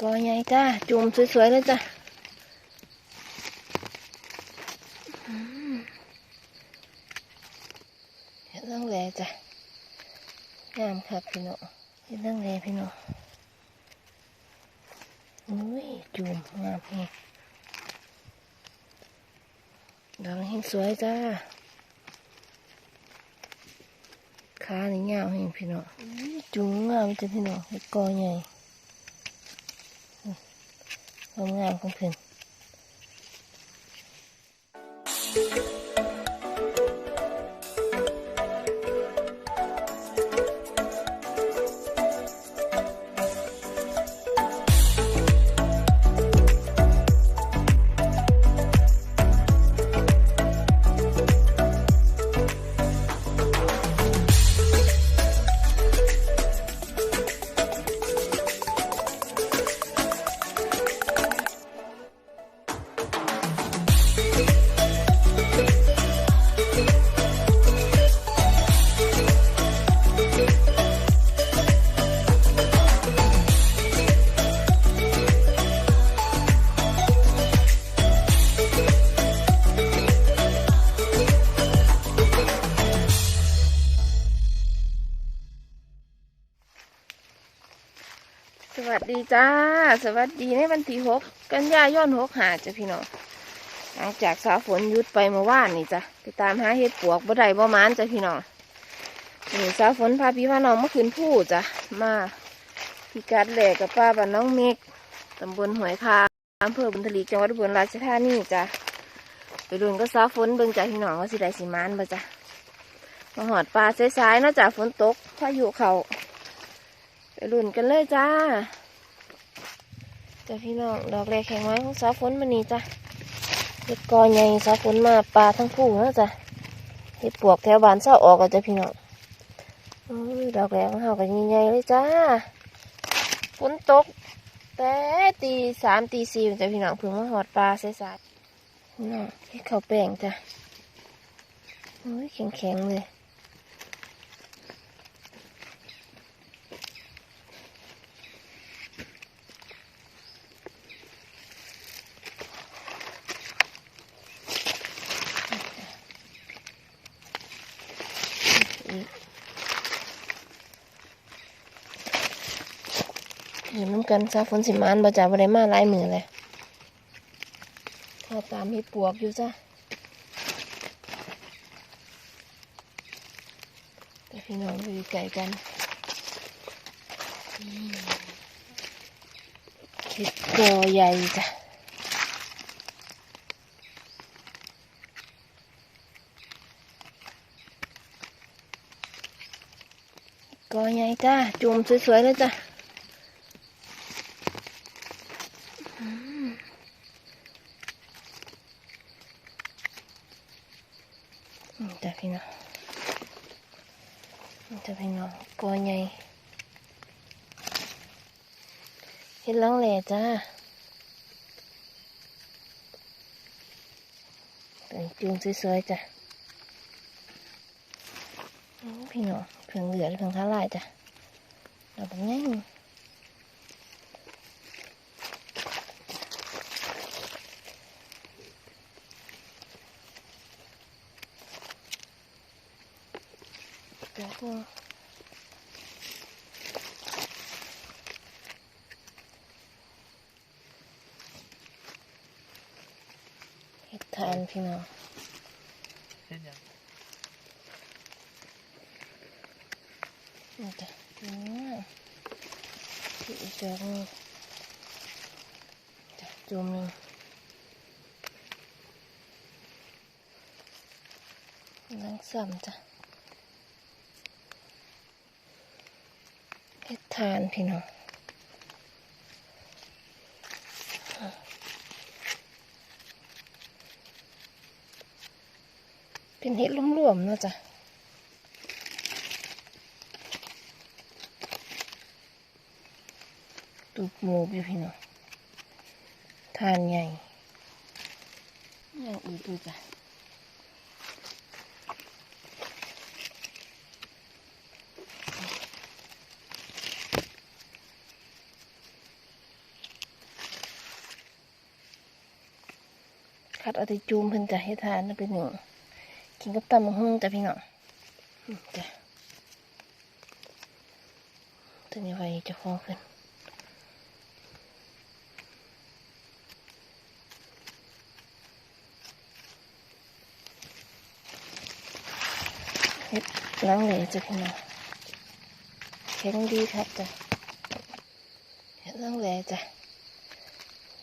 กอใหญ่จ้าจุ่มสวยๆเลยจ้ะเฮ็ดตั้งแลจ้ะงามครับพี่น้องเฮ็ดตั้งแลพี่น้องอุ้ยจุ่มงามแฮงดอกแห้งสวยจ้าขานี่ยาวแห้งพี่น้องจุ่มงามจ้ะพี่น้องกอใหญ่ งามงามของเพิ่น จ้า สวัสดีในวันที่หกกันยายนหกหาจ้ะพี่น้องหลังจากสาฝนยุดไปเมื่อวานนี่จ้ะไปตามหาเห็ดปวกบ่ได้บ่มานจ้ะพี่น้องนี่สาฝนพาพี่พาน้องมาขึ้นผู้จ้ะมาพิกัดแหลกกับป้าบ้านน้องเมกตำบลหวยคาอำเภอบุญทลีจังหวัดอุบลราชธานีจ้ะไปดูนก็สาฝนเบิ่งจ้ะพี่น้องว่าสิได้สิมานบ่จ้ะมาหอดปลาสายๆนาะจ้ะฝนตกพายุเขาไปลุ่นกันเลยจ้า จ้าพี่น้องดอกแรกแข็งไว้ของสาวฝนมานี่จ้ะเห็ดกอใหญ่สาวฝนมาปลาทั้งคู่นะจ้ะเห็ดปวกแถวบ้านเศร้าออกกันจ้ะพี่น้องอ้ยดอกแรกของเฮากันใหญ่ๆเลยจ้าฝนตก แต่ตีสามตีสี่จ้ะพี่น้องเพิ่งมาหอดปลาใสๆพี่น้องเห็ดข้าวแป้งจ้ะโอ้ยแข็งๆเลยำกันซาฝนสิมานบ่จ่าบ่ได้มาหลายมือเลยทอตามเห็ดปวกอยู่จ้ะแต่พี่น้องอยู่ไกลกันอืมเห็ดกอใหญ่จ้ะกอใหญ่จ้าจุ่มสวยๆเลยจ้ะ จ้ะพี่น้องจ้ะพี่น้องกอใหญ่เห็ดหลังแหล่จ้าเป็นจุงสวยๆจ้ะพี่น้องเพียงเหลือเพียงท่าไรจ้ะเราเป็นไง เดี๋ยวก็เห็ดทานพี่น้องเช่นยังนี่จ้ะนี่อีกดอกหนึงจ้ะจุ่มหนึงนังซ้ำจ้ะเฮ็ด ทานพี่น้องเป็นเห็ดรวมๆเนาะจ้ะตูบหมูอยู่พี่น้องทานใหญ่ยังอีกดูจ้ะ คัดเอาแต่จูมเพิ่นจะให้ทานนะเป็นหนึ่งกินกับตำบักหุ่งจ้ะพี่น้องจ้ะตัวนี้ไว้จะฟ้องเพิ่นเฮ็ดล้างเหลวจ้ะพี่น้องแข็งดีครับจ้ะเฮ็ดล้างเหลวจ้ะ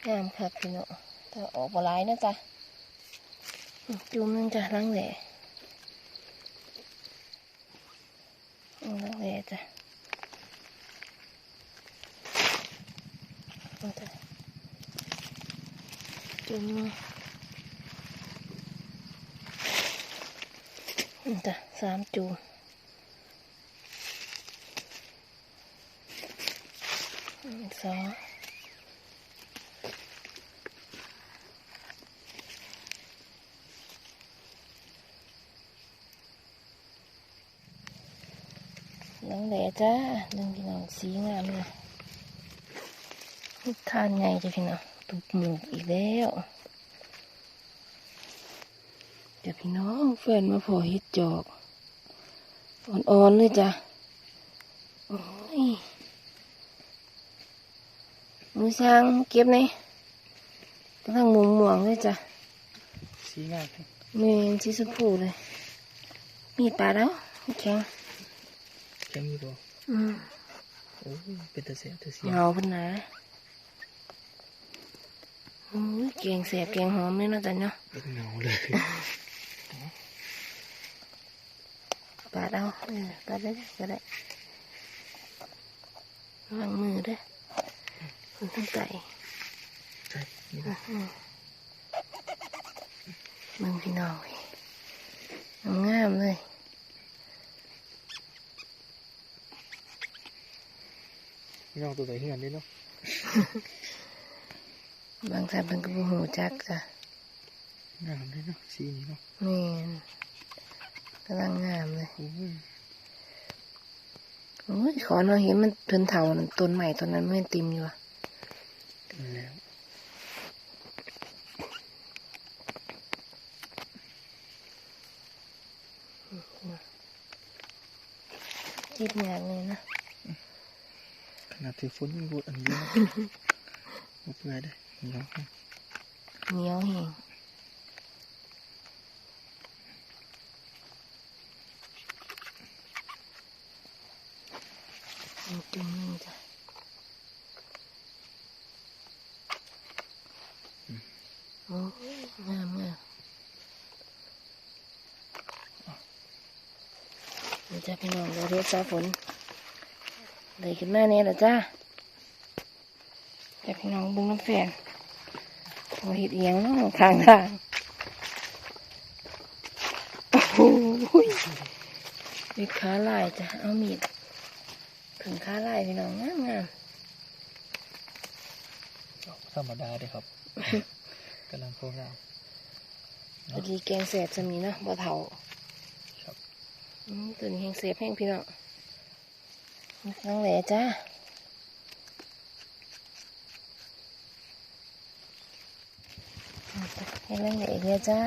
งามครับพี่น้อง ออกบ่หลายนะจ๊ะจุ่มหนึงจ้ะล้างเหลวอืมล้างเหลวจ้ะจุ่มนึงอืมจ้ะสามจุ่มสอง น้องแหล่จ้าหนึ่งพี่น้องสีงามเลยทานไงจ้ะพี่น้องตุบหมูกอีกแล้วเดี๋ยวพี่น้องแฟนมาพอเฮ็ดจอกอ่อนๆเลยจ้ะโอ้ยมือช่างเก็บในกำลังมุมม่วงๆเลยจ้ะสีงามครับเมนสีชมพูเลย มีดปลาแล้วแข็ง แค่มีบ่อืมโอ้ยเป็นตะเสียตะเสียเงาเพิ่นนะโอ้ยแกงแสบแกงหอมเลยเนาะจ้ะเนาะเป็นเงาเลยปาดเอาเออปาดได้ก็ได้วางมือเด้วยคนทั้งไก่ใช่นี่บ่มึงพี่น้องเว้ยงามๆเลย เงาตัวไหนเหือนได้เนาะบางสันเป็นกระหูจักจ้ะงามได้เนาะสีนี้เนาะแม่นกำลังงามเลยโอ้ยโอ้ยขอหน่อยเห็นมันเพิ่นเถานั่นต้นใหม่ต้นนั้นไม่ติมอยู่อะเป็นแล้วจิบงานเลยนะขนาดถือฝนยังรูดอันเดียวบ่เปื่อยได้เงาครับเหนียวแห้งอีกจุ่มหนึงจ้ะโอ้ยงามงามนี่จ้ะพี่น้องเดี๋ยวเรียกจ้าฝน เลยขึ้นมาเนี่ยละจ้าแต่พี่น้องเบุ้งน้ำแฟนโอ้เห็ดเอียงเนาะข้างทางโอ้โหมีขาลายจ้ะเอามีดถึงขาลายพี่น้องงามงามธรรมดาเด้ครับกำลังโคราพอดีแกงเสบจะมีเนาะบ่เถาครับอืมตัวนี้แห้งเสบแห้งพี่น้อง น้องแหลจ้าให้น้องแหล่เดียวจ้า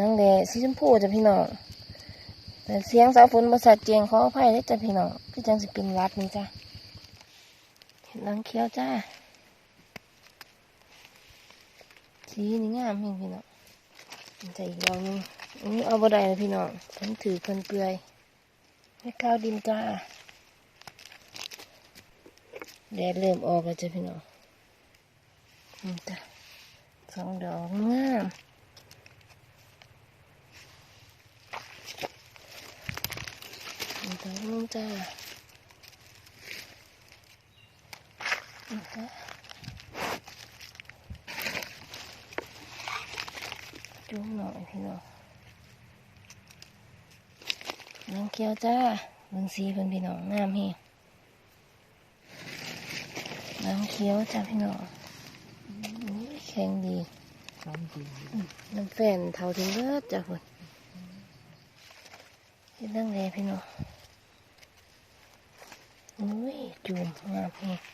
น้องแหลสีชมพูจ้ะพี่น้องแต่เสียงสาวฝนบริษัทเจียงขออภัยเลยจ้ะพี่น้องพี่จังสิเป็นวัดนี่จ้ะเห็นน้องเขียวจ้าสีนี่งามแห้งพี่น้องใส่อีกดอกนึงอันนี้เอาบ่ได้เลยพี่น้องฉันถือเพิ่นเปลือยให้ข้าวดินจ้า แดดเริ่มออกแล้วจ้ะพี่น้องนี่จ้ะสองดอกงามดอกนึงจ้านี่จ้ะจุ่มหน่อยพี่น้องน้องเกียวจ้าเบิ่งสีเพิ่นพี่น้องงามเฮง น้ำเคี้ยวจ้ะพี่น้องอุ๊ยแข็งดีซ้ำจริงน้ำแฟนเท่าถึงเลิศจ้ะคุณเฮ็ดนั่งแลพี่น้องอุ้ยจูมงามแฮงไป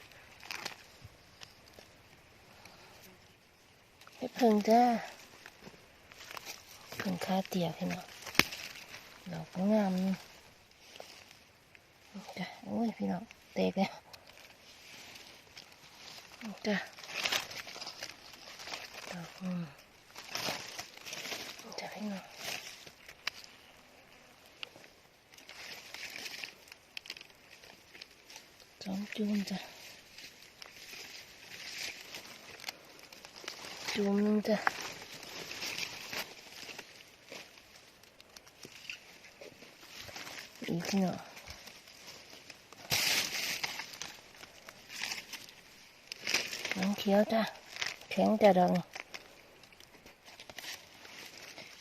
เฮ็ดเพิ่งจ้าเพิ่งค่าเตียพี่น้องดอกงามนี่จ้ะโอ้ยพี่น้องเตกแล้ว จ้ะดอกอืมจ้ะพี่น้องสอ งเขียวจ้ะแข็งจะดอกนี่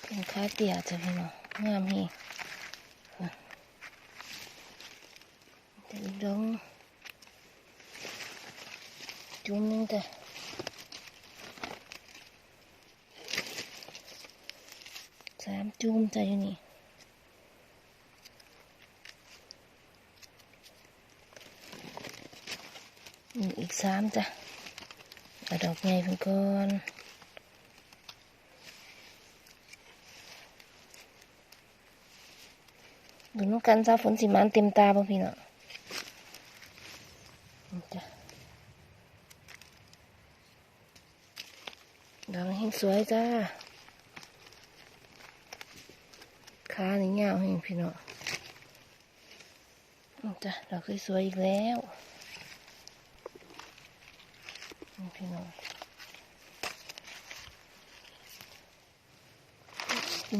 เป็นค้าเตี่ยจ้ะพี่น้องงามฮีจะอีกดอกหนึ่มนึงจ้ะสามจูมใจอยู่นี่อีกสามจ้ะ เอาดอกใหญ่เพิ่นก่อนดูน้ำกันซาฝนสีมันเต็มตาบ่พี่เนาะจ้ะดอกนี้สวยจ้าขาหนึ่งาวให้พี่น้องอืมจ้ะดอกสวยๆอีกแล้วนี่พี่น้อง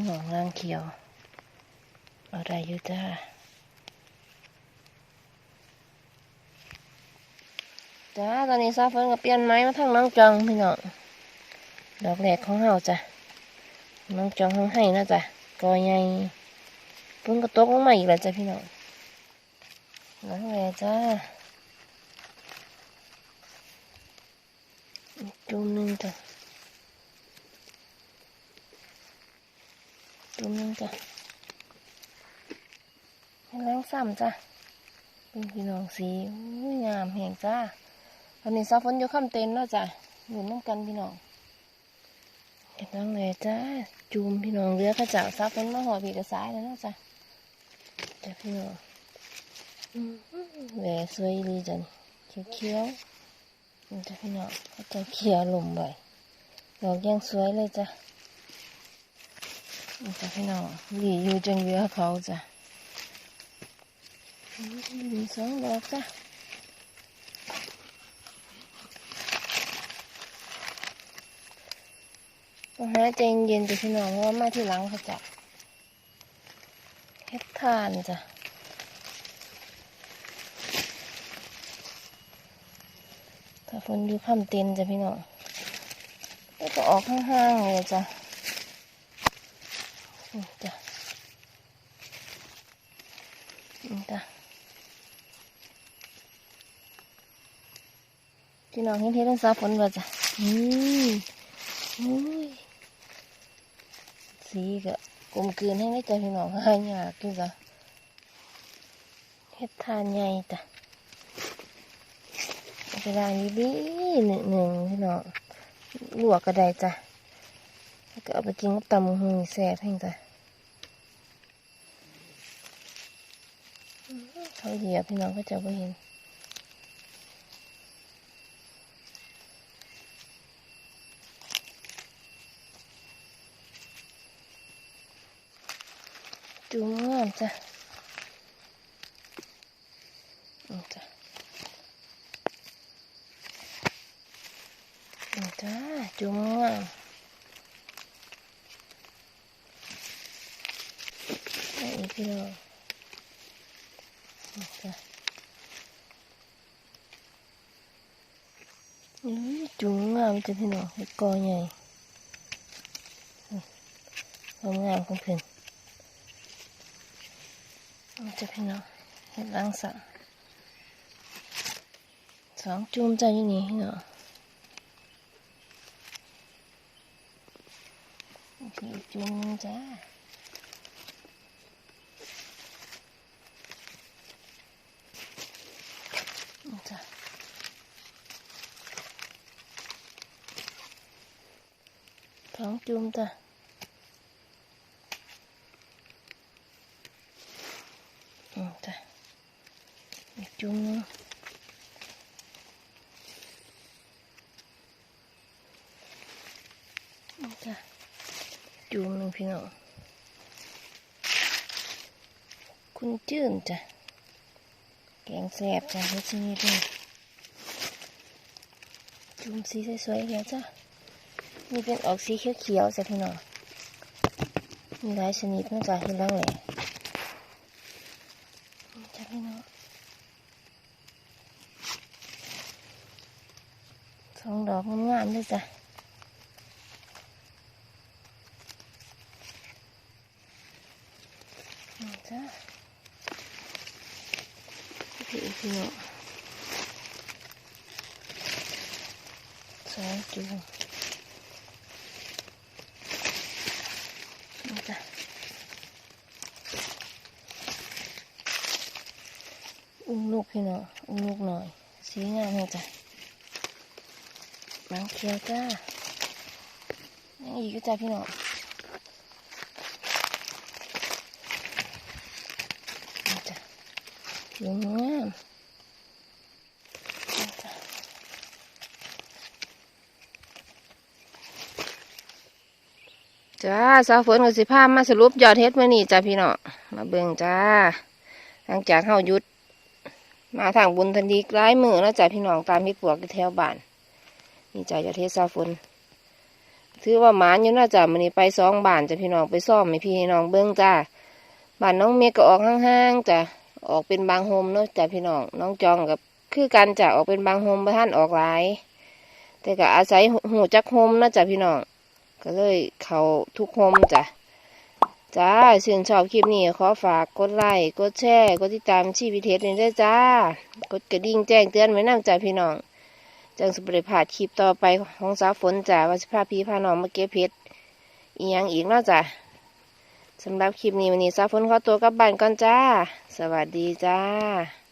พี่น้องรางเขียวอาได้อยู่จ้าจ้าตอนนี้ซาเฟินก็เปลี่ยนไม้มาทางน้องจองพี่น้องดอกแรกของเฮาจ้ะน้องจองเขาให้นะจ้ะกอใหญ่เพิ่งกระตกลงมาอีกแล้วจ้ะพี่น้องน้องแหวจ้าจุ่มหนึ่งจ้ะ จุ่มหนึ่งจ้ะให้ล้างซ้ำจ้ะเป็นพี่น้องสีงามแห่งจ้าตอนนี้ซาฝนอยู่ข้ามเต็นท์แล้วจ้ะอยู่น้ำกันพี่น้องเก็บน้งเลยจ้าจูมพี่น้องเรือข้าเจ้าซับเป็นมาห่อบีกระสายแล้วนะจ้ะจ้ะพี่น้องอืมแหวสวยดีจังเขียวเขียวๆนี่จ้ะพี่น้องข้าจ้าเขียวลมใบดอกยังสวยเลยจ้ะ นี่จ้ะพี่น้องหลีอยู่จังเรือเขาจ้ะอืมมีสองดอกจ้ะต้องหาใจเย็นจ้ะพี่น้องเพราะว่ามาที่หลังเขาจะเฮ็ดทานจ้ะถ้าฝนอยู่ข้ามเต็นจ้ะพี่น้องก็จะออกข้างๆเลยจ้ะ จ้ะนี่จ้ะพี่น้องเห็นเฮ็ดตั้งสาฝนบ่จ้ะอืมอุ้ยสีก็กลมกลืนให้ได้ใจพี่น้องหายากอยู่จ้ะเฮ็ดทานใหญ่จ้ะเอาไปล้างดีๆหนึ่งหนึ่งพี่น้องลวกก็ได้จ้ะแล้วก็เอาไปกินกับตำหูแซ่บให้จ้ะอื้อ เขาเหยียบพี่น้องก็จะไม่เห็นจุ่มงามจ้ะนี่จ้ะนี่จ้าจุ่มงามอันนี้พี่น้องนี่ จ้ะนี่จุ่มงามจะพี่น้องเห็ดกอใหญ่ความงามของเพิ่นมันจะพี่น้องเห็ดล้างสังสองจุ่มใจอยู่นี่พี่น้องอีกจุ่มจ้านี่จ้ะ ท้อง จุ่มจ้ะอืมจ้ะอีกจุ่มหนึงอืมจ้ะจุ่มนึงพี่น้องคุณจื้นจ้ะแกงแซ่บจ้ะเฮ็ดชนิดนี้จุ่มสีสวยๆแล้วจ้ะ นี่เป็นออกสีเขียวๆจ้ะพี่น้องมีหลายชนิดนะจ๊ะเห็นแล้วแหล่จ้ะพี่น้องสองดอกงามๆด้วยจ้ะนี่จ้ะพี่พี่น้องสองจุ่ม นี่จ้ะอุ้มลูกพี่น้ออุ้มลูกหน่อย สีงามเลยจ้ะหนังเขียวจ้ายังอีกก็จ้าพี่น้อจ้ะผิวงามนี่จ้ะ จ้าสาวฝนกับสิพาพมาสรุปยอดเฮ็ดมื่อนี้จ้าพี่น้อมาเบิ่งจ้าหลังจากเฮายุด มาทางบุญทันดีร้ายมือแล้วจ้าพี่น้องตามที่ปวกแถวบ้านนี่จ้ายอดเฮ็ดสาวฝนถือว่าหมานอยู่น่าจ้ามื่อนี้ไปสองบ้านจ้าพี่น้องไปซ่อมให้พี่ให้น้องเบิ่งจ้าบ้านน้องเมฆก็ออกห่างๆจ้าออกเป็นบางโฮมเนาะจ้าพี่น้องน้องจองกับคือกันจ้าออกเป็นบางโฮมบ่ท่านออกหลาย แต่ก็อาศัยหูจักโฮมนาะจ้าพี่น้อง ก็เลยเขาทุกโฮมจ้ะจ้าชื่นชอบคลิปนี้ขอฝากกดไลค์กดแชร์กดติดตามชีวิเทสนี่ด้วยจ้ากดกระดิ่งแจ้งเตือนไว้นำจ้าพี่น้องจังสุบริพาดคลิปต่อไปของสาวฝนจ้าว่าสิพาพี่พาน้องมาเก็บเพชรอีหยังอีกนาะจ้ะสำหรับคลิปนี้วันนี้สาวฝนขอตัวกลับบ้านก่อนจ้า สวัสดีจ้า